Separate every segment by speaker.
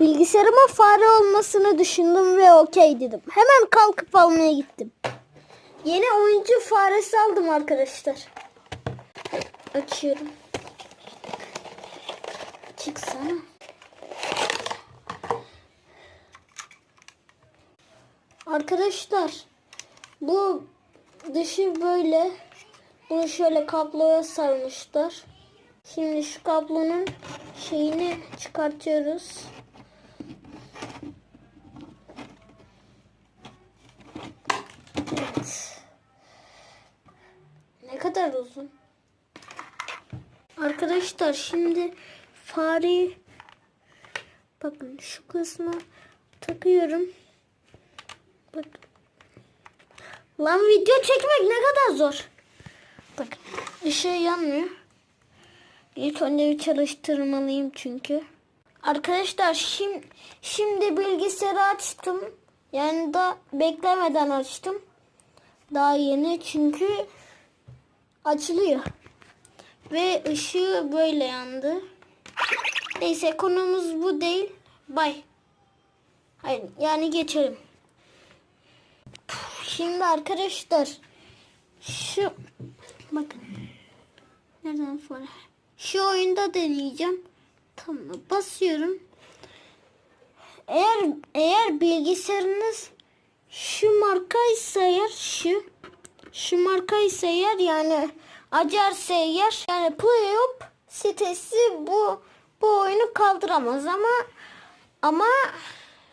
Speaker 1: Bilgisayarıma fare olmasını düşündüm ve okey dedim. Hemen kalkıp almaya gittim. Yeni oyuncu faresi aldım arkadaşlar. Açıyorum. Çıksana. Arkadaşlar bu dışı böyle bunu şöyle kabloya sarmışlar. Şimdi şu kablonun şeyini çıkartıyoruz. Evet. Ne kadar uzun. Arkadaşlar şimdi fareyi bakın şu kısma takıyorum. Bakın. Lan video çekmek ne kadar zor. Bakın ışığı yanmıyor. İlk önce bir çalıştırmalıyım çünkü. Arkadaşlar şimdi, şimdi bilgisayarı açtım. Yani da beklemeden açtım. Daha yeni çünkü açılıyor. Ve ışığı böyle yandı. Neyse konumuz bu değil. Bay. Hayır yani geçelim. Şimdi arkadaşlar şu bakın nereden sonra şu oyunda deneyeceğim. Tamam basıyorum. Eğer eğer bilgisayarınız şu markaysa eğer şu şu markaysa eğer yani acarsa eğer yani PlayUp sitesi bu bu oyunu kaldıramaz ama ama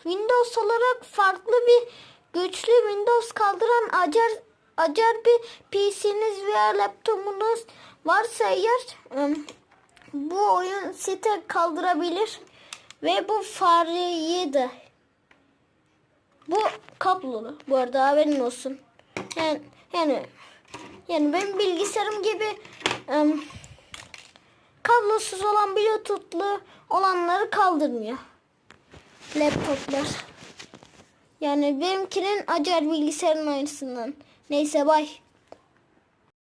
Speaker 1: Windows olarak farklı bir güçlü Windows kaldıran acar acar bir PC'niz veya laptopunuz varsa eğer bu oyun site kaldırabilir ve bu fareyi de bu kablolu bu arada haberin olsun. Yani yani yani benim bilgisayarım gibi ım, kablosuz olan bluetooth'lu olanları kaldırmıyor. Laptoplar. Yani benimkinin acar bilgisayarın aynısından. Neyse bay.